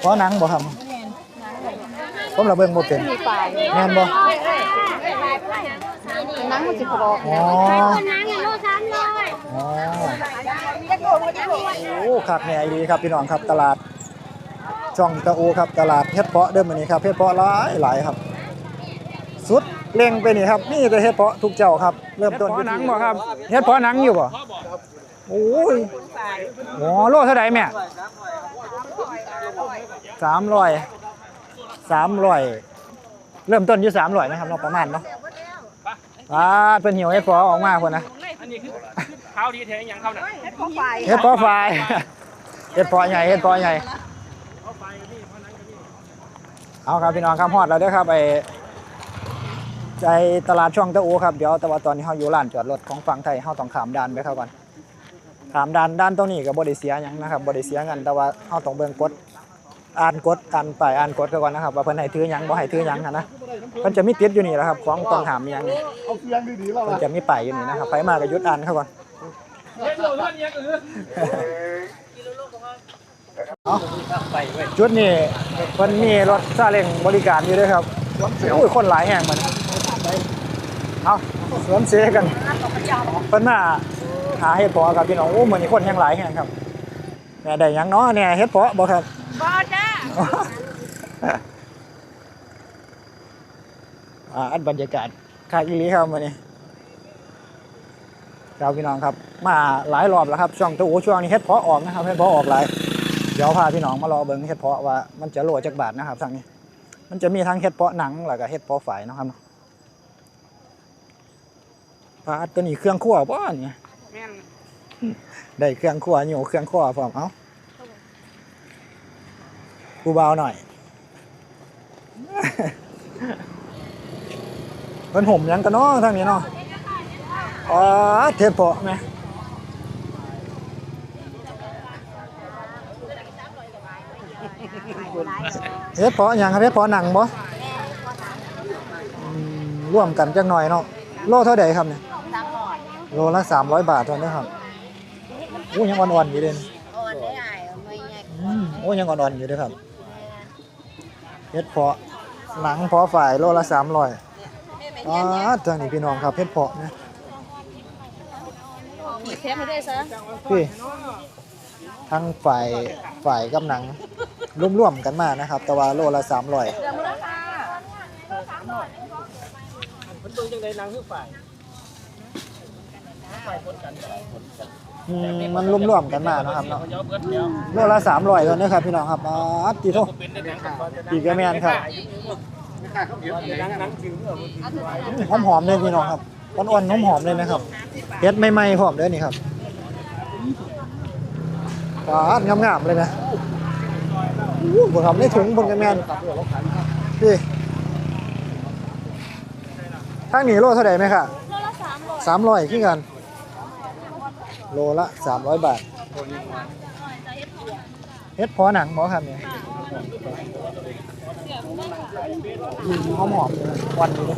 เพราะหนังบ่ครับผมระเบิงบ่เป็นมีปลายแม่นบ่นังมันสิกรอบอ๋อคนนั้นเนี่ยโลสามร้อยอ๋อโอ้คักแน่ดีครับพี่น้องครับตลาดช่องตะโอครับตลาดเฮ็ดเพาะเดิมมื้อนี้ครับเฮ็ดเพาะหลายหลายครับ สุดเล็งไปนี่ครับมีแต่เฮ็ดเพาะทุกเจ้าครับ เริ่มต้นเฮ็ดเพาะหนังบ่ครับเฮ็ดเพาะหนังอยู่บ่โอ้ยโอ้โลเท่าใดแม่ สามร้อยสามร้อยเริ่มต้นอยู่สามร้อยนะครับเนาะประมาณเนาะอ่าเป็นหิวเฮ็ดเพาะออกมาคนนะอันนี้คือข้าวดีแท้ยังเขาน่ะเฮ็ดพอไฟเฮ็ดเพาะไฟเฮ็ดเพาะใหญ่เฮ็ดเพาะใหญ่เอาครับพี่น้องครับฮอดแล้วเด้อครับไอ้ใจตลาดช่องตะโอครับเดี๋ยวแต่ว่าตอนนี้เฮาอยู่ลานจอดรถของฝั่งไทยเฮาต้องข้ามด่านไปเข้าก่อนข้ามด่านด่านตรงนี้ก็บ่ได้เสียหยังนะครับบ่ได้เสียเงินแต่ว่าเฮาต้องเบิ่งกฎ อ่านกฎอ่านป้ายอ่านกฎเขาก่อนนะครับว่าเพิ่นให้ถือหยังบ่ให้ถือหยังหั้นนะเพิ่นจะมีติดอยู่นี่แหละครับของต้องห้ามมีหยังนี่เอาเฟียงดีๆแล้วเพิ่ล่ะนจะมีป้ายอยู่นี่นะครับไผมาก็หยุดอ่านเขาก่อนเฮ็ดนี้ก็คือเอาจุดนี้มันมีรถซาเล้งบริการอยู่ด้วยครับโอ้ยคนหลายแห่งมันเอาสวมเสกันเพิ่นมาหาเฮ็ดเพาะครับพี่น้องโอ้เหมือนคนยังหลายแห่งครับ ได้หยังเนาะเนี่ยเฮ็ดเพาะบ่ครับบ่จ้าอ่าอันบรรยากาศคากิลีครับวันนี้ครับพี่น้องครับ มาหลายรอบแล้วครับช่วงตัวโอช่วงนี้เฮ็ดเพาะออกนะครับเฮ็ดเพาะออกหลายเดี๋ยวพาพี่น้องมารอเบิ่งเฮ็ดเพาะว่ามันจะโลจักบาทนะครับทางนี้ มันจะมีทั้งเฮ็ดเพาะหนังแล้วก็เฮ็ดเพาะฝายเนาะครับเนาะปลาตัวนี้เครื่องคั่วบ่เนี่ยแม่น ได้เครื่องคั่วอยู่เครื่องคั่วพร้อมเอ้ากูเบาหน่อยเพิ่นห่มหยังกันเนาะทางนี้เนาะอ๋อเทปเพาะไหมเฮ็ดเพาะหยังครับเฮ็ดเพาะหนังบ่อืมร่วมกันจักหน่อยเนาะโลเท่าใดครับเนี่ยโลละ300บาทเท่านั้นครับ โอ้ยังอ่อนๆอยู่เลยนี่อ่อนได้อ้ายไม่ใหญ่อืมโอ้ยังอ่อนๆอยู่เด้อครับเฮ็ดเพาะหนังเพาะฝ่ายโลละ300อ๋อทางนี้พี่น้องครับเฮ็ดเพาะนะเทปมาได้ซะพี่ทั้งฝ่ายฝ่ายกับหนังร่วมๆกันมานะครับ แต่ว่าโลละ300เดี๋ยวมื้อละค่ะมันเบิ่งจังได๋นางคือฝ่าย อืมมันร่วมๆกันมานะครับเนาะเดี๋ยวเบิดเดี๋ยวโลละ300ตัวนะครับพี่น้องครับอ๋อติโทเป็นได้หนังกับอีกก็แม่นครับหนังหนังจริงเด้อหอมๆเลยพี่น้องครับอ่อนๆหอมๆเลยนะครับเฮ็ดใหม่ๆพร้อมเด้อนี่ครับปาดงามๆเลยนะอู้บ่ครับในถุงเพิ่นก็แม่นพี่ทางนี้โลเท่าใดไหมค่ะโลละสามร้อย300คือกัน โลละ 300 บาทเฮ็ดพอหนังบ่ครับเนี่ยอืมหอมๆเลยวันนี้เลย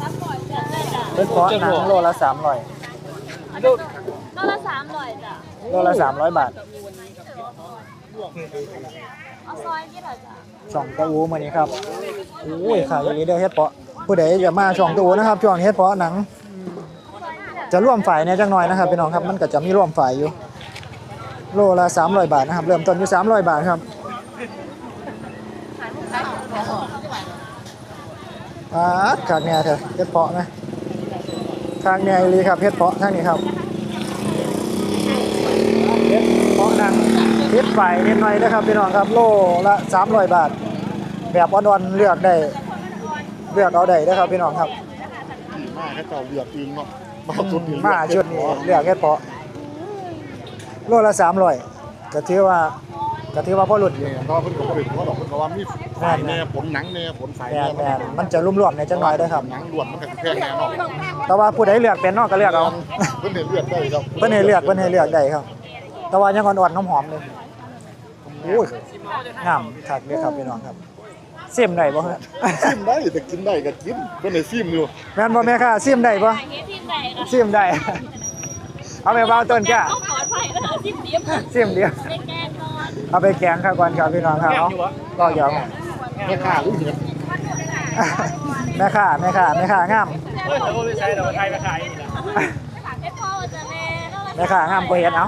เฮ็ดเพาะหนังโลละ 300โลละสามร้อยจ้ะโลละ300บาทเอาซอยกี่เหรอจ้ะช่องตะอูมื้อนี้ครับโอ้ยขายอย่างนี้เด้อเฮ็ดเพาะผู้ใดจะมาช่องตะอูนะครับช่วงนี้เฮ็ดเพาะหนัง จะร่วมฝ่ายเนี่ยจังหน่อยนะครับพี่น้องครับมันก็จะมีร่วมฝ่ายอยู่ โลละ300บาทนะครับ เริ่มต้นอยู่300บาทครับอ่าขากแหน่เถอะเฮ็ดเพาะนะขากแหน่อีหลีครับเฮ็ดเพาะทางนี้ครับเฮ็ดเพาะหนังเฮ็ดไฟนิดหน่อยนะครับพี่น้องครับ โลละ300บาท แบบอ่อนๆเลือกได้เลือกเอาได้นะครับพี่น้องครับขี่มากแค่เก่าเบียดเองเนาะ มาสุดมาชุดนี้เลือกเฮ็ดเพาะโลละ300ก็ถือว่าก็ถือว่าพอรุ่นอยู่เนี่ยก็เพิ่นก็บ่ได้ตัวดอกเพิ่นก็ว่ามีฝายแน่ผลหนังแน่ผลสายแม่แน่นแม่นมันจะรวมๆในจังหน่อยเด้อครับ หนังล้วนมันก็สิแพงแน่เนาะแต่ว่าผู้ใดเลือกเป็นเนาะก็เลือกเอาเพิ่นให้เลือกได้ครับเพิ่นให้เลือกเพิ่นให้เลือกได้ครับ แต่ว่ายังอ่อนๆหอมๆเลยโอ้ยงามคักเด้อครับพี่น้องครับ ซิมได้บ่ฮะซิมได้แต่กินได้ก็กินเพิ่นให้ซิมอยู่แม่นบ่แม่ค่ะซิมได้บ่เฮ็ดทีมใดล่ะซิมได้ เอาไปเบาต้นจ้าเอาขอไฟแล้วเอาสิบเดียวซิมเดียวเป็นแกงนอนเอาไปแกงครับก่อนครับพี่น้องครับเอาก็ยอมแม่ค้ารู้เห็นแม่ค้าแม่ค้าแม่ค้างามเฮ้ยแต่ว่าไม่ใช่แต่ว่าไทยมาขายนี่นะเฮ็ดพ่อจะแม่โลละแม่ค้างามกว่าเห็ดเอา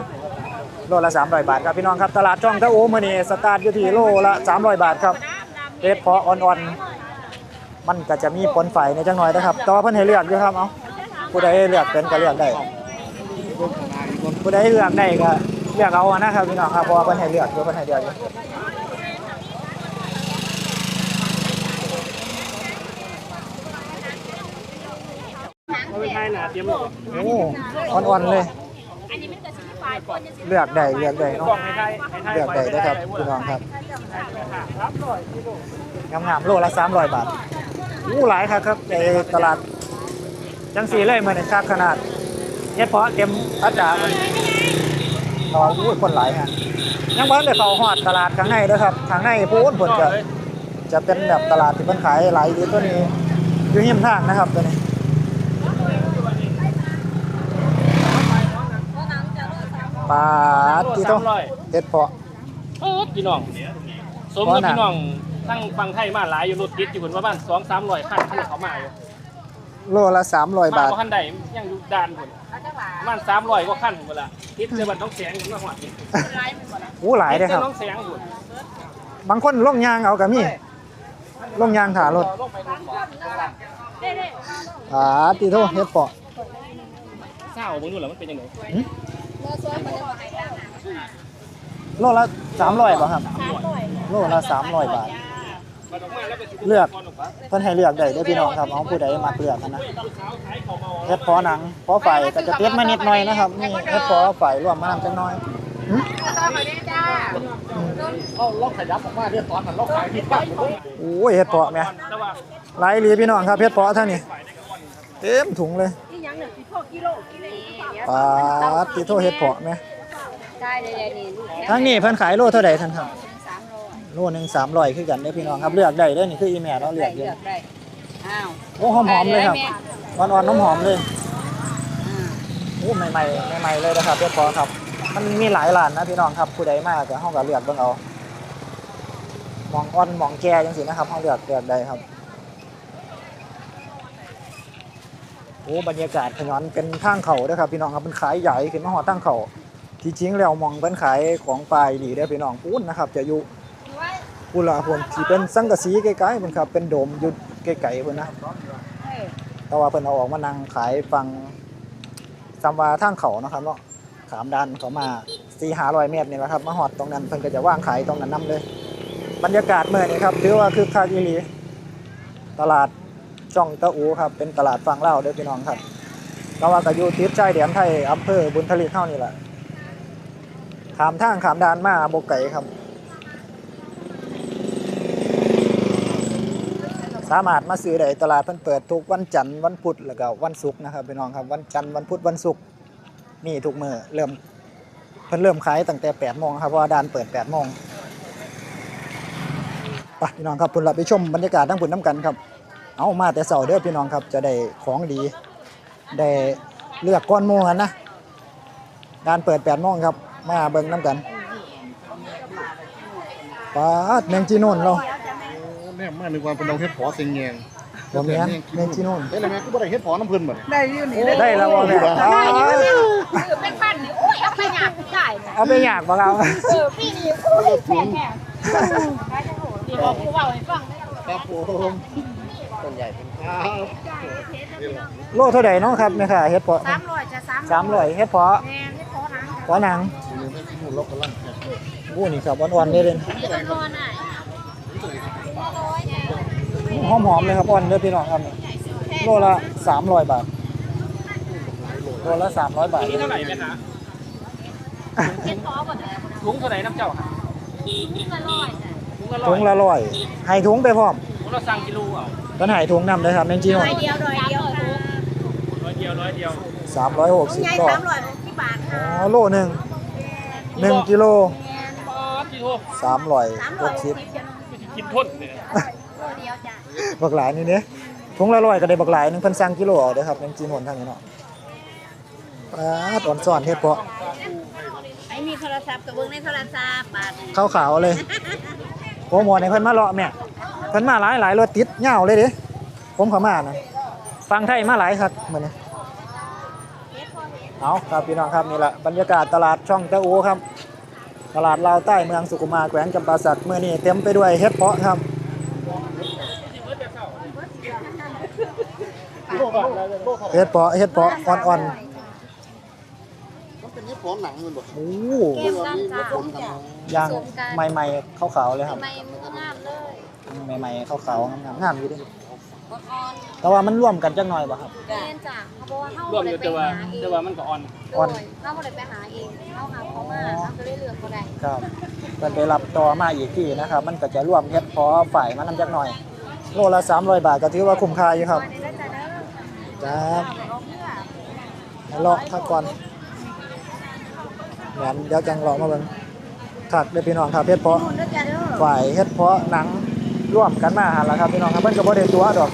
โลละ300บาทครับพี่น้องครับตลาดช่องตะโอมื้อนี้สตาร์ทอยู่ที่โลละ300บาทครับ เฮ็ดเพาะอ่อนๆ มันก็จะมีปนไฟในจังหน่อยนะครับแต่ว่าเพิ่นให้เลือกอยู่ครับเอาผู้ใดเลือกเป็นก็เลือกได้ ผู้ใดเลือกได้ก็เลือกเอาอะนะครับพี่น้องครับเพราะว่าเพิ่นให้เลือกอยู่เพิ่นให้เลือกอยู่เขาไม่ใช่นะเตรียมโอ้อ่อนๆเลย เลือกได้เลือกได้กล่เนาะองให้ไทยให้ไทยเลือกได้นะครับพี่น้องครับครับหน่อยพี่ลูกงามๆโลละ300บาทอู้หลายครับครับในตลาดจังสีเลยมื้อนี้คักขนาดเฮ็ดเพาะเต็มอาจารย์มันรออู้คนหลายฮะยังบ่ทันได้เข้าฮอดตลาดข้างในเด้อครับข้างในพูนเพิ่นจะจะเป็นแบบตลาดที่เพิ่นขายหลายอยู่ตัวนี้อยู่ริมทางนะครับตัวนี้ ปลาที่ต้องสามร้อยเฮ็ดเพาะโอ้พี่น้อง สมกับพี่น้องทั้งฟังไทยมาหลายอยู่รถติดอยู่บนประมาณสองสามร้อยคันที่เขามาอยู่โลละ300มาบาทเพราะคันใดยังอยู่ด่านคนประมาณสามร้อยกว่าคันหมดละติดเจอบันต้องแสงกันมาหอดอู้หลายเด้อครับน้องแสงหุ่นบางคนลงยางเอาก็มีลงยางถารถลงไปดูก่อนปลาที่โตเฮ็ดเพาะเศร้ามึงดูแล้วมันเป็นยังไง โลละ300บ่ครับ โลละ300บาทมาออกมาแล้วก็สิเลือกก่อนออกมาเพิ่นให้เลือกได้เด้อพี่น้องครับเอาผู้ใดมักเลือกกันนะสาวขายเขาเมาเฮ็ดเพาะหนังเพาะไฟก็จะติดมานิดหน่อยนะครับนี่เฮ็ดเพาะไฟรวมมานำจังน้อยหึเขาล็อกขยับออกมาเรียกตอนนั้นล็อกขายที่บ้านอยู่โอ้ยเฮ็ดเพาะแหมแต่ว่าหลายอีหลีพี่น้องครับเฮ็ดเพาะเท่านี้เต็มถุงเลย ปลาที่โตเฮ็ดเพาะแหมใช่เดี๋ยวนี้ลูกทั้งนี้เพิ่นขายโลเท่าใดท่านครับสามร้อยโลหนึง300คือกันเด้อพี่น้องครับเลือกได้เด้อนี่คืออีแม่เราเลืเลืออกกอยู่เลือกได้อ้าวโอ้หอมๆเลยครับอ่อนๆหอมๆเลยโอ้ใหม่ๆใหม่ๆเลยนะครับเรียบร้อยครับ มันมีหลายร้านนะพี่น้องครับผู้ใดมาก็เฮาก็เลือกเบิ่งเอาหมองอ่อนหมองแก่จังซี่นะครับเฮาเลือกเลือกได้ครับ โอ้บรรยากาศขยอนเป็นทางเขาด้ครับพี่น้องครับมันขายใหญ่ขึ้นมาฮอดทางเขาที่จริงแล้วมองเพิ่นขายของปลายดีเด้พี่น้องปูนนะครับ จะอยู่พุ่นละพนที่เป็นสังกะสีไกลๆพุ่นครับเป็นโดมอยู่ไกลๆพุ่นนะแต่ว่าเพิ่นเอาออกมานั่งขายฟังซัมวาทางเขานะครับเนาะขามดันเขามา4 500เมตรนี่แหละครับมาฮอดตรงนั้นเพิ่นก็จะว่างขายตรงนั้นนํเลย บรรยากาศเมื้อนี้ครับถือว่าคึกคักอีหลีตลาด ช่องตะอูครับ เป็นตลาดฟังเล่าเด้อพี่น้องครับก็ว่าก็อยู่ติดชายแดนไทยอำเภอบุญทลิกเฮานี่แหละขามทางขามดานมาบ่ไกลครับ สามารถมาซื้อได้ตลาดเพิ่นเปิดทุกวันจันทร์วันพุธแล้วก็วันศุกร์นะครับพี่น้องครับวันจันทร์วันพุธวันศุกร์มีทุกมือเริ่มเพิ่นเริ่มขายตั้งแต่8โมงครับเพราะว่าดานเปิด8โมงไปพี่น้องครับพุ่นละไปชมบรรยากาศทั้งพุ่นน้ำกันครับ เอามาแต่เช้าเด้อพี่น้องครับจะได้ของดี ได้เลือกก้อนหมูกันนะด่านเปิด8โมงครับ มาเบิ่งน้ำกันปาดแมงจีโน่นเราแม่มาในวันเป็นน้องเฮ็ดผอเซ็งแงงบ่แม่นแมงจีโน่นเฮ้ยอะไรแม่กูบ่ได้เฮ็ดผอน้ำเพิ่นบ่ได้แล้วบ่แม่อ้าวคือเป็นพันนี่โอ้ยเอาไปหยาบจ่ายเอาไปอยากบ่ครับเออพี่นี่โอ้ยแพงแพงนี่บอกกูว่าให้ฟังครับผม ต้นใหญ่เป็นครับโลเท่าใดเนาะครับแม่ค่ะเฮ็ดเพาะสามร้อยจะสาม300เฮ็ดเพาะแม่ไม่พอนะเพาะหนังนี่แม่ที่นู่นเรากำลังแข่งโอ้นี่ครับอ่อนๆเลยเด้ร้อนอะหอมๆเลยครับอ่อนเด้อพี่น้องครับโลละ300บาทโลละ300บาทนี่เท่าไหร่ไหมคะเฮ็ดพ่อบ่ได้ถุงเท่าไหร่น้ำเจ้าค่ะนี่ก็ร้อยจ้ะถุงละร้อยถุงละร้อยให้ถุงไปพร้อมถุงละสั่งกิโลเอา เพิ่นให้ถุงนำเลยครับแมงจีโน่ร้อยเดียวร้อยเดียวค่ะร้อยเดียวร้อยเดียว360ใหญ่ก็สามร้อยที่บาทอ๋ค่ะอโลหนึง1กิโลป๊าดที่โทษสามร้อยหกสิบ360กินทนเนี่ยตัวเดียวจ้ะบักหลายนี่เด้ถุงละร้อยก็ได้บักหลายหนึงเพิ่นสั่งกิโลเอาเด้อครับแมงจีโน่ทางนี้เนาะปาดอ่อนซ่อนเฮ็ดเพาะไอ้นี่โทรศัพท์กับเบิ้งในโทรศัพท์บาทขาวขาวๆเลยโอ้โหในเพิ่นมาเลาะแม่เพิ่นมาหลายหลายรถติดเหงาเลยเด้ผมเข้ามานะฟังไทยมาหลายครับมื้อนี้เอาครับพี่น้องครับนี่แหละบรรยากาศตลาดช่องตะอูครับ ตลาดลาวใต้เมืองสุขุมมาแขวงจำปาสักมื้อนี้เต็มไปด้วยเฮ็ดเพาะครับเฮ็ดเพาะเฮ็ดเพาะอ่อนมันเป็นนี่ผมหนังมันบ่ๆโอ้เกมดำจ้าผมกันย่างใหม่ๆขาวๆเลยครับไม่มืองามเลย ใหม่ๆขาวๆงามๆงามอยู่เดิอ่อนแต่ว่ามันร่วมกันจักหน่อยบ่ครับๆเล่นจ้าเขาบอกว่าเฮารวมบ่อยู่ได้ไปแต่ว่าหาเองแต่ว่ามันก็อ่อนอ่อนโดยเฮาบ่ได้ไปหาเองเฮาหาเขามาเฮาก็เลยเลือกบ่ได้ครับเพิ่นไปรับต่อมาอีกที่นะครับ มันก็จะร่วมเฮ็ดเพาะฝ่ายมันนำจักหน่อย โลละ300 บาทก็ถือว่าคุ้มค่าอยู่ครับ ได้จ้าเด้อครับเลาะพักก่อนงั้นเดี๋ยวจังเลาะมาเบิ่งคักเด้อพี่น้องครับเฮ็ดเพาะ นู่นเด้อจ้าเด้อ ฝ่ายเฮ็ดเพาะหนัง ร่วมกันมาหันละครับพี่น้องครับเพิ่นก็บ่ได้ตัวดอก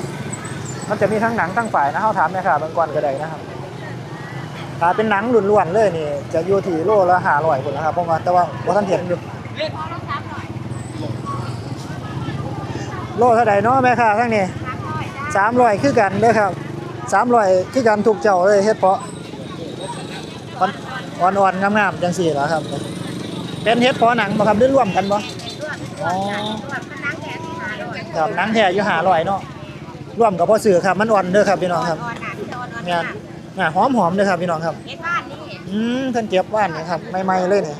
มันจะมีทั้งหนังทั้งฝ่ายนะเฮาถามแม่ค้าเบิ่งก่อนก็ได้นะครับถ้าเป็นหนังล้วนๆเลยนี่ จะอยู่ที่โลละ500พุ่นนะครับผมว่าแต่ว่าบ่ทันเห็นอยู่โลเท่าใดเนาะแม่ค้าทั้งนี้300คือกันเด้อครับ300คือกันทุกเจ้าเลยเฮ็ดเพาะอ่อนๆงามๆจังซี่ล่ะครับ เป็นเฮ็ดเพาะหนังบ่ครับหรือร่วมกันบ่อ๋อ ครับหนังแท้อยู่500เนาะร่วมกับพ่อสื่อครับมันอ่อนเด้อครับพี่น้องครับงานงานหอมหอมๆเลยครับพี่น้องครับเฮ็ดบ้านนี่อืมท่านเก็บว่านนะครับใหม่ๆเลยนี่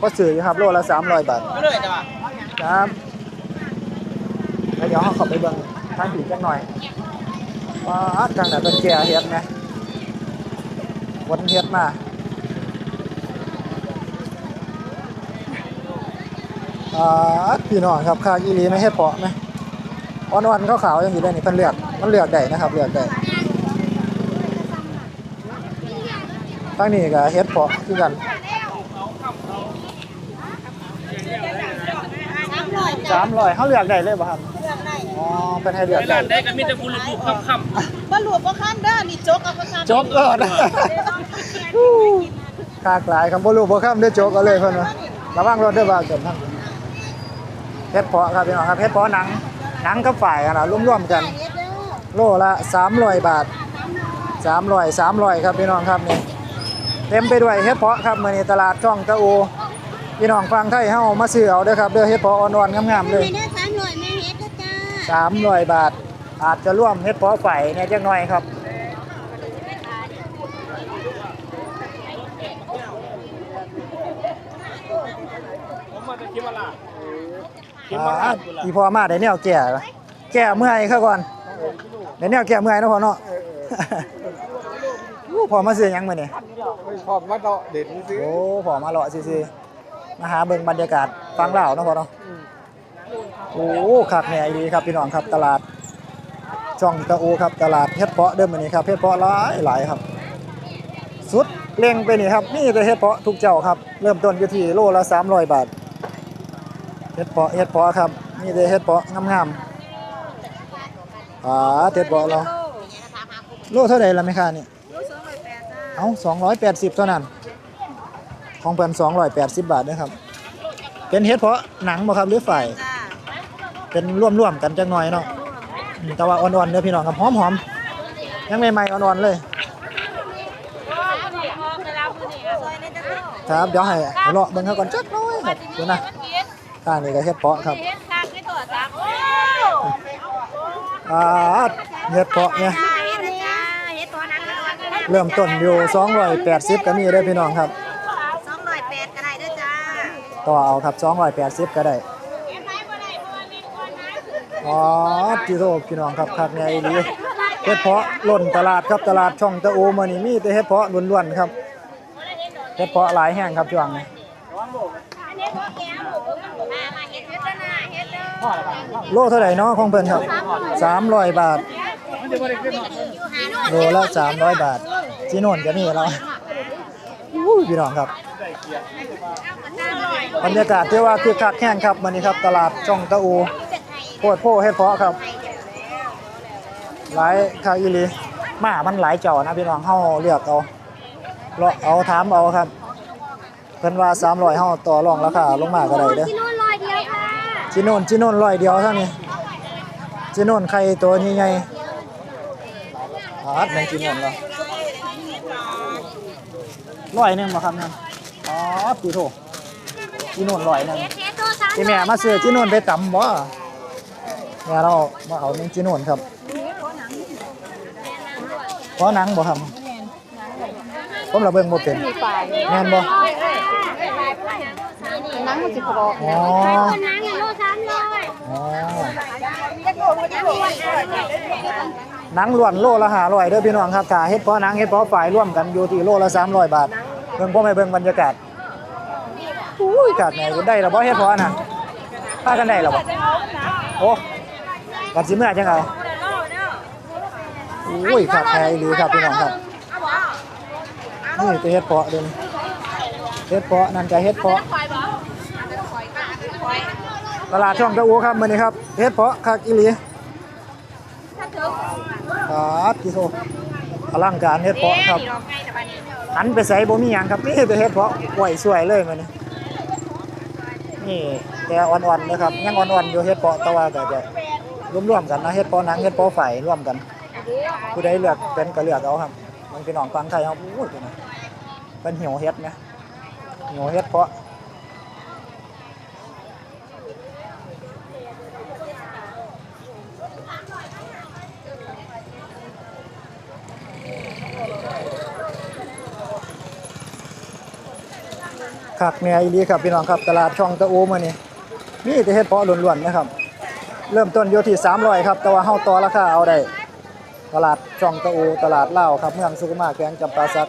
ก็ซื้ออยู่ครับโลละ300บาทครับแล้วเดี๋ยวเราเข้าไปเบิ่งทางผีจักหน่อยว่าทางไหนเป็นแก่เฮ็ดนะวันเฮ็ดมา อ่าพี่น้องครับค่าอีหลีไหม่เฮ็ดเพาะไหมอ่อนๆขาวๆอย่างนี้ได้นี่เพิ่นเลือกมันเลือกได้นะครับ เลือกได้ทางนี้ก็เฮ็ดเพาะคือกัน300จ้า300เฮาเลือกได้เลยบ่ครับเลือกได้อ๋อเป็นให้เลือกในได้ร้านได้ก็มีแต่คุณลูกๆค่ำบ่รวมบ่คันเด้อนี่จกเอาบ่คันจบเออนะคากหลายคำบ่รู้บ่คำได้อจกเอาเลยเพิ่นว่าระวังรถเด้อบ่าวเกินทาง เฮ็ดเพาะครับพี่น้องครับเฮ็ดเพาะหนังหนังกับฝ่ายกันน่ะรวมๆกันเฮ็ดเด้อโลละ300บาท300 300ครับพี่น้องครับนี่เต็มไปด้วยเฮ็ดเพาะครับเมื้อนี้ตลาดช่องตะโอพี่น้องฟังไทยเฮามาซื้อเอาเด้อครับเด้อเฮ็ดเพาะอ่อนๆงามๆเลยไม่ได้300แม่เฮ็ดเด้อจ้า300บาท อาจจะร่วมเฮ็ดเพาะไฟเนี่ยจักหน่อยครับผมมาจะคิดว่าล่ะ อ่าล่ะคุณล่ะอีพอมาได้แนวแก่ละแก่เมื่อยเข้าก่อนได้แนวแก่เมื่อยเนาะพ่อเนาะอู้พอมาซื้อหยังมื้อนี่พร้อมมาเดาะเด่นซื้อโอ้พอมาเลาะซื่อๆมาหาเบิ่งบรรยากาศฟังเล่าวเนาะพ่อเนาะโอ้คักแน่อีหลีครับพี่น้องครับตลาด ช่องตะโอครับตลาดเฮ็ดเพาะเด้อมื้อนี้ครับเฮ็ดเพาะหลายหลายครับ สุดเล็งไปนี่ครับนี่แต่เฮ็ดเพาะทุกเจ้าครับ เริ่มต้นอยู่ที่โลละ300บาท เฮ็ดเพาะเฮ็ดเพาะครับนี่แต่เฮ็ดเพาะงามๆอ่าเฮ็ดเพาะเราโลเท่าไหร่ล่ะแม่ค้านี่รู้208จ้าเอ้า280เท่านั้น ของเพิ่น280บาทเด้อครับ เป็นเฮ็ดเพาะหนังบ่ครับหรือฝ่ายจ้าเป็นร่วมๆกันจักหน่อยเนาะอืมแต่ว่าอ่อนๆเด้อพี่น้องครับหอมๆยังใหม่ๆอ่อนๆเลยครับเดี๋ยวให้ให้เลาะเบิ่งเขาก่อนจักหน่อยครับดูนะ ข้างนี้ก็เฮ็ดเพาะครับเฮ็ดคักให้โทรศัพท์โอ้อ่าเฮ็ดเพาะเนี่ยจ้าเฮ็ดนะจ้าเฮ็ดตัวนั้นแล้วกันนะเริ่มต้นอยู่280ก็มีเด้อพี่น้องครับ208ก็ได้เด้อจ้าต่อเอาครับ280ก็ได้อ๋อพี่โทพี่น้องครับคักแน่อีหลีเฮ็ดเพาะล้นตลาดครับตลาดช่องตะโอมื้อนี้มีแต่เฮ็ดเพาะล้วนๆครับเฮ็ดเพาะหลายแห่งครับช่วงนี้อันนี้ตัวแก้วมามาเฮ็ดเฮ็ดแล้วนะเฮ็ดเด้อ โลเท่าไหร่เนาะของเพิ่นครับ300บาทอยู่หาโน่นโลละ300บาทจีโน่นก็มีแล้วอู้ยพี่น้องครับบรรยากาศที่ว่าคือคักแห้งครับวันนี้ครับ ตลาดช่องตะอูโพดโพเฮ็ดเพาะครับ หลายคาอีลีมามันหลายเจ้านะพี่น้องเฮาเลือกเอาเลาะเอาถามเอาครับเพิ่นว่า300เฮาต่อรองราคาลงมาก็ได้เด้อ จิโน่นจิโน่นร้อยเดียวเท่านี้จิโน่นไข่ตัวนี้ใหญ่อาดแม่งจิโน่นแล้วร้อยหนึงบ่ครับนั่นอ๋อปีโถจิโน่นร้อยหนึงเฮ็ดเฮ็ดตัวสามที่แม่มาซื้อจิโน่นไปตำบ่แม่เรามาเอาแม่งจิโน่นครับเพราะหนังบ่ครับผมละเบิ่งบ่เป็นแม่นบ่นั่งมันสิพออ๋อ หนังล้วนโลละ500เด้อพี่น้องครับถ้าเฮ็ดเพาะหนังเฮ็ดเพาะฝ่ายร่วมกันอยู่ที่โลละ300บาทเบิ่งพ่อแม่เบิ่งบรรยากาศอุ้ยกาดแหน่ได้แล้วบ่เฮ็ดเพาะน่ะพากันได้แล้วบ่โอ้กัดสิเมื่อจังเอาอุ้ยขาดแท้อีหลีครับพี่น้องครับนี่จะเฮ็ดเพาะเด้อนี่เฮ็ดเพาะนั่นก็เฮ็ดเพาะ ตลาดช่องตะอูครับมือนี้ครับเฮ็ดเพาะคักอีหลีครับพี่โซอลังการเฮ็ดเพาะครับหันไปใส่บ่มีหยังครับนี่ไปเฮ็ดเพาะไหวสวยเลยมือนี้นี่แต่อ่อนๆนะครับยังอ่อนๆอยู่เฮ็ดเพาะแต่ว่าก็จะร่วมๆกันนะเฮ็ดเพาะหนังเฮ็ดเพาะไฟร่วมกัน ผู้ใดเลือกเป็นก็เลือกเอาครับมันพี่น้องฟังไทยเฮาพูดนะเป็นเหี่ยวเฮ็ดนะเหี่ยวเฮ็ดเพาะ คักแน่อีลีครับพี่น้องครับตลาดช่องตะโอมื้อนี้มีแต่เฮ็ดเพาะล้วนๆนะครับ เริ่มต้นอยู่ที่300ครับ แต่ว่าเฮาต่อราคาเอาได้ตลาดช่องตะอูตลาดเล่าครับเมืองสุขุมาแขวงจำปาสัก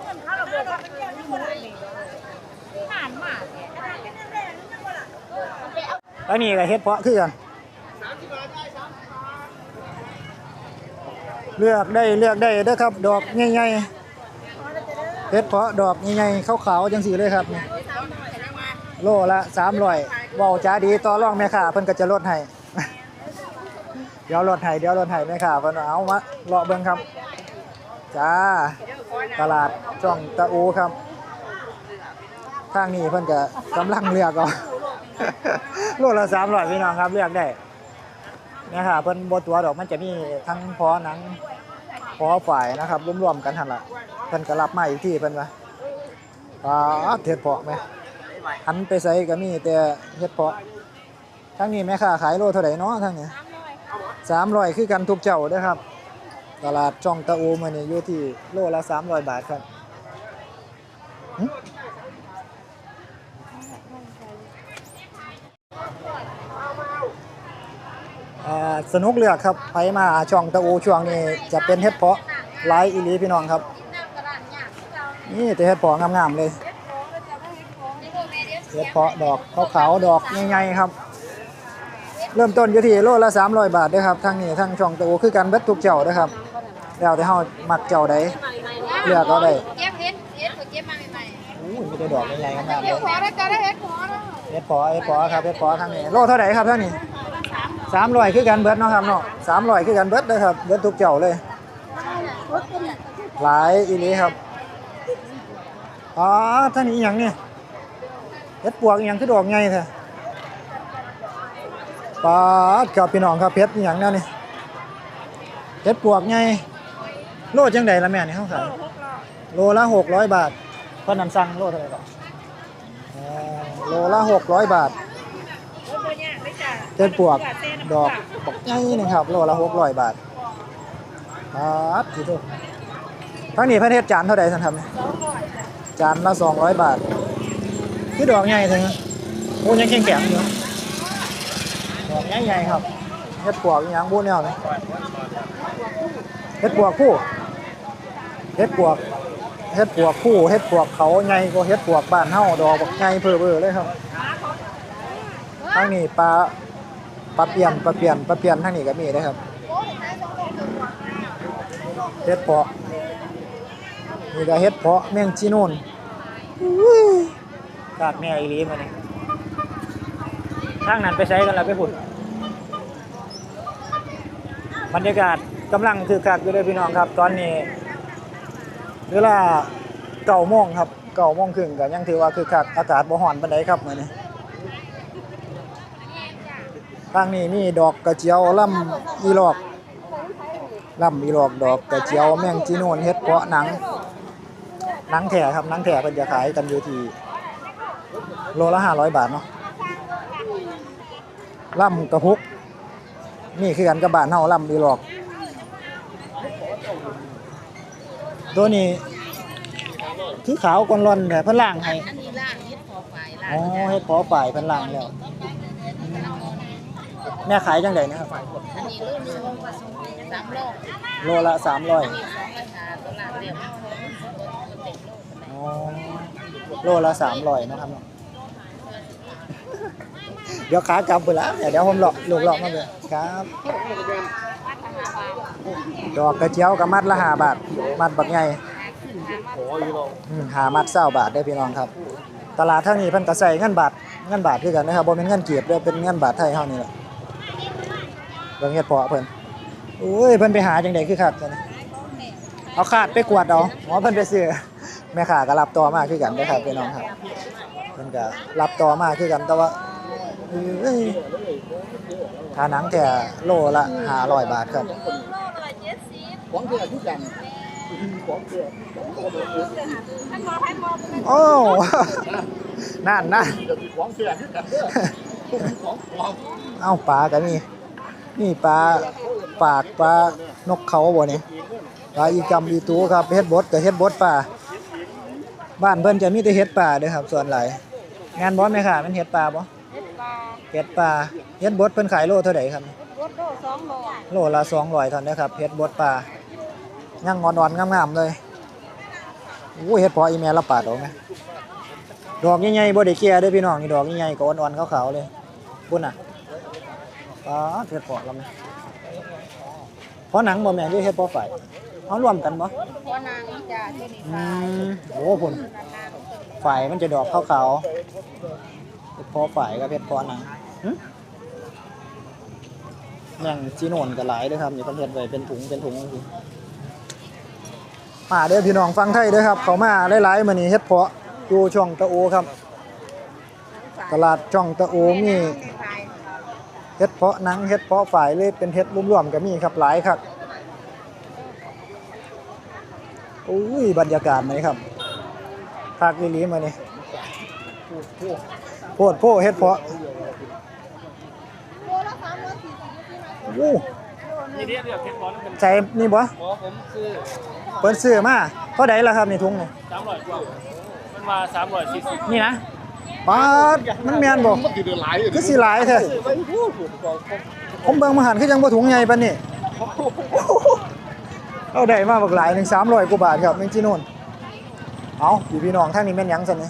แล้นี่ก็เฮ็ดเพาะคือกันเลือกได้เลือกได้เด้อครับ ดอกใหญ่ๆเฮ็ดเพาะดอกใหญ่ๆขาวๆจังสีเลยครับนี่ โลละ300เว้าจ้าดีต่อรองแม่ค้าเพิ่นก็จะลดให้ เดี๋ยวรถไถเดี๋ยวรถไถแม่ค่ะเพิ่นว่าเอามาเลาะเบิ่งครับ จ้า ตลาดช่องตะอูครับ ทางนี้เพิ่นก็กำลังเลือกเอาโลละ300พี่น้องครับเลือกได้นะคะเพิ่นบ่ตัวดอกมันจะมีทั้งพอหนังพอฝ่ายนะครับรวมๆกันหั่นล่ะเพิ่นก็รับมาอีกที่เพิ่นว่าปลาเฮ็ดเพาะแม่ หันไปใส่ก็มีแต่เฮ็ดเพาะทางนี้แม่ค้าขายโลเท่าไหร่เนาะทางนี้สามร้อยคือกันทุกเจ้าเด้อครับ ตลาดช่องตะอูมันนี่อยู่ที่โลละสามร้อยบาทครับหึอ่าสนุกเลือกครับไปมาช่องตะอูช่วงนี้จะเป็นเฮ็ดเพาะหลายอีหลีพี่น้องครับ นี่แต่เฮ็ดเพาะงามๆเลย เฮ็ดเพาะดอกขาวๆดอกใหญ่ๆครับ เริ่มต้นอยู่ที่โลละ300 บาทเด้อครับทั้งนี้ทั้งช่องตะโอคือกันเบิดทุกเจ้าเด้อครับแล้วแต่เฮามักเจ้าใดเลือกเอาได้เจ็บเฮ็ดเฮ็ดเจ็บมาใหม่อู้ยมีแต่ดอกใหญ่ๆงามๆๆเลเฮ็ดยขอได้จ้าได้เฮ็ดขอนะเฮ็ดพอเฮ็ดพอครับเฮ็ดพอทั้งนี้โลเท่าไหร่ครับทั้งนี้300คือกันเบิดเนาะครับเนาะ300คือกันเบิดเด้อครับเบิดทุกเจ้าเลย หลายอีหลีครับอ๋อท่านนี้อีหยังเนี่ย เฮ็ดปวกอีหยังคือดอกใหญ่แท้ปาดกับพี่น้องครับเพชรอีหยังแนวนี่เฮ็ดปวกใหญ่โลจังไดล่ะแม่นี่เฮาขายโลละ600บาทเพิ่นนำสั่งโลเท่าไหร่ก่อนอ๋อโลละ600บาทเฮ็ดปวกดอกบักใหญ่นี่ครับโลละ600บาทปาดสิโตทั้งนี้เพิ่นเฮ็ดจานเท่าใดซั่นครับเนี่ยจานละ200บาท คือดอกใหญ่ถึงโอ้ยังแข็งๆอยู่ดอกใหญ่ๆครับเฮ็ดปวกอีหยังบ่แนวนี่เฮ็ดปวกผู้เฮ็ดปวกเฮ็ดปวกผู้เฮ็ดปวกเขาใหญ่กว่าเฮ็ดปวกบ้านเฮาดอกใหญ่เพ้อเบ้อเลยครับทางนี้ปลาปลาเปลี่ยนปลาเปลี่ยนปลาเปลี่ยนทางนี้ก็มีเด้อครับเฮ็ดปวกนี่ก็เฮ็ดเพาะแมงจีนูน อุ้ยกากแม่อีหลีมาเนี่ยทางนั้นไปใช้กันแล้วไปพุ่นบรรยากาศกำลังคือคักอยู่เลยพี่น้องครับ ตอนนี้เวลาเก้าโมงครับเก้าโมงครึ่งก็ยังถือว่าคือคักอากาศบ่ร้อนปานใดครับมื้อนี้ทางนี้มีดอกกระเจียวล่ำอีหลอกล่ำอีหลอกดอกกระเจียวแมงจีโนนเฮ็ดเพาะหนังหนังแท้ครับหนังแท้เพิ่นจะขายกันอยู่ที่ โลละ500บาทเนาะลำกระพุก นี่คือกันกับบ้านเฮาลำอีหลอก ตัวนี้คือขาวกอนร่อนแต่เพิ่นล่างให้อันนี้ล่างเฮ็ดพอไฟล่างอ๋อเฮ็ดพอฝ่ายเพิ่นล่างแล้ว แม่ขายจังไดนะครับอันนี้รุ่นนึงสามโลโลละ300สองราคาตัวล่างเรียบเต็มโลอ๋อโลละ300นะครับเนาะ เดี๋ยวขากลับไปและเดี๋ยวผมเลาะลูกเลาะมาเลยครับดอกกระเจียวกับมัดละ5บาท มัดบักใหญ่หามัด20บาทได้พี่น้องครับ ตลาดทางนี้เพิ่นก็ใส่เงินบาทเงินบาทคือกันนะครับบ่แม่นเงินกีบเด้อเป็นเงินบาทไทยเฮานี่แหละเบิ่งเฮ็ดพาะเพิ่นโอ้ยเพิ่นไปหาจังได๋คือคักจังเอาคาดไปกวาดเอาหมอเพิ่นไปซื้อแม่ค้าก็รับต่อมาคือกันเด้อครับพี่น้องครับเพิ่นก็รับต่อมาคือกันแต่ว่า เอ้ยค่าหนังแค่โลละ500บาทครับ โลร้อยเจ็ดสิบของเดือดที่กันของเดือดท่านหมอท่านหมอเป็นโอ้นั่นนะจะมีของเดือดที่กันเด้อของของเอ้าปลาก็มีนี่ปลาปากปลานกเขาบ่นี่ปลาอีกำอีตูครับเฮ็ดบดกับเฮ็ดบดปลาบ้านเพิ่นจะมีแต่เฮ็ดปลาเด้อครับ ส่วนหลายงานบ่แม่ค่ะมันเฮ็ดปลาบ่ เฮ็ดปลาเฮ็ดปลาเฮ็ดบดเพิ่นขายโลเท่าใดครับ รถโลสองโลโลละ200เท่านั้นนะครับเฮ็ดบดปลายังอ่อนๆงามๆเลยโอ้เฮ็ดพออีแม่ละปาดเอาไหมดอกใหญ่ๆบ่ได้แก่เด้อพี่น้องนี่ดอกใหญ่ๆก็อ่อนๆขาวๆเลยพุ่นน่ะปลาเฮ็ดพอแล้วแม่พอหนังบ่แม่นหรือเฮ็ดพอไฟเอารวมกันบ่ พอนางจ้าที่นี่อืมโอ้พุ่นไฟมันจะดอกขาวๆเฮ็ด พอไฟกับเฮ็ดพอหนังหึแม่งจีโนนก็หลายเด้อครับนี่เพิ่นเฮ็ดไว้เป็นถุงเป็นถุงจังซี่มาเด้อพี่น้องฟังไทยเด้อครับ เขามาหลายๆมื้อนี้เฮ็ดเพาะอยู่ช่องตะโอครับ ตลาดช่องตะโอมีเฮ็ดเพาะหนังเฮ็ดเพาะฝ่ายเลยเป็นเฮ็ดรวมๆก็มีครับหลายครับอุ้ยบรรยากาศไหมครับภาคอีหลีมานี่โพดโพเฮ็ดเพาะโอ้นี่เรียกเรียกเพชรบอลนั่นเป็นใจนี่บ่หมอผมคือเพิ่นซื้อมาเท่าใดล่ะครับนี่ถุงนี่สามร้อยกว่ามันมาสามร้อยสี่สิบนี่นะปาดมันแม่นบ่มันติดหลายคือสิหลายแท้ผมเบิ่งมาหันคือจังบ่ถุงใหญ่ปานนี้เอาได้มาบักหลายหนึง300กว่าบาทครับแมงจีโน่นเอาพี่พี่น้องทางนี้แม่นหยังซั่นนี่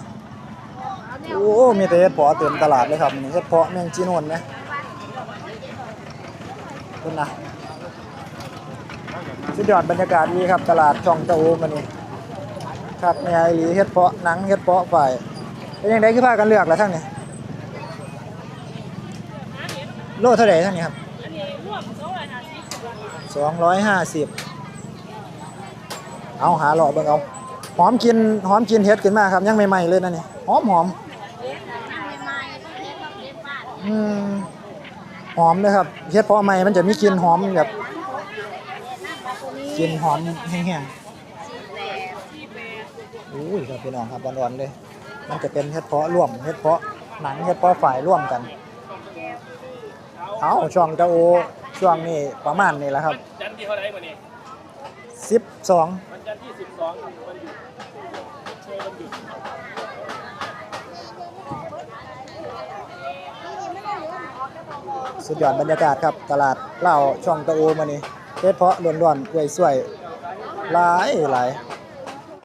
โอ้มีแต่เฮ็ดเพาะเต็มตลาดเลยครับนี่เฮ็ดเพาะแมงจีน่นนะเพิ่นะสุดยอดบรรยากาศดีครับ ตลาดช่องตะโอมื้อนี้ครับแม่อีหลีเฮ็ดเพาะหนังเฮ็ดเพาะฝ่ายเป็นจังไดคือพากันเลือกล่ะทั้งนี้โลเท่าไหร่ท่านนี้ครับสองร้อยห้าสิบสองร้อยห้าสิบเอาหาหล่อเบิ่งเอาหอมกินหอมกินเฮ็ดขึ้นมาครับยังใหม่ๆเลยนะนี่หอมหอม อืมหอมเลยครับเฮ็ดเพราะใหม่มันจะมีกลิ่นหอมแบบกลิ่นหอมแห้งๆอุ้ยครับพี่น้องครับร้อนๆเลย มันจะเป็นเฮ็ดเพาะร่วมเฮ็ดเพาะหนังเฮ็ดเพาะฝ่ายร่วมกัน เอาช่องเจ้าโอช่วงนี้ประมาณนี้แหละครับจันทร์ที่เท่าไหร่วันนี้12วันจันทร์ที่สิบสองวันหยุดช่วยวันหยุด สุดยอดบรรยากาศครับ ตลาดเหล้าช่องตะโอมานี่เพชรเพาะล้วนๆกล้วยสวยหลายหลาย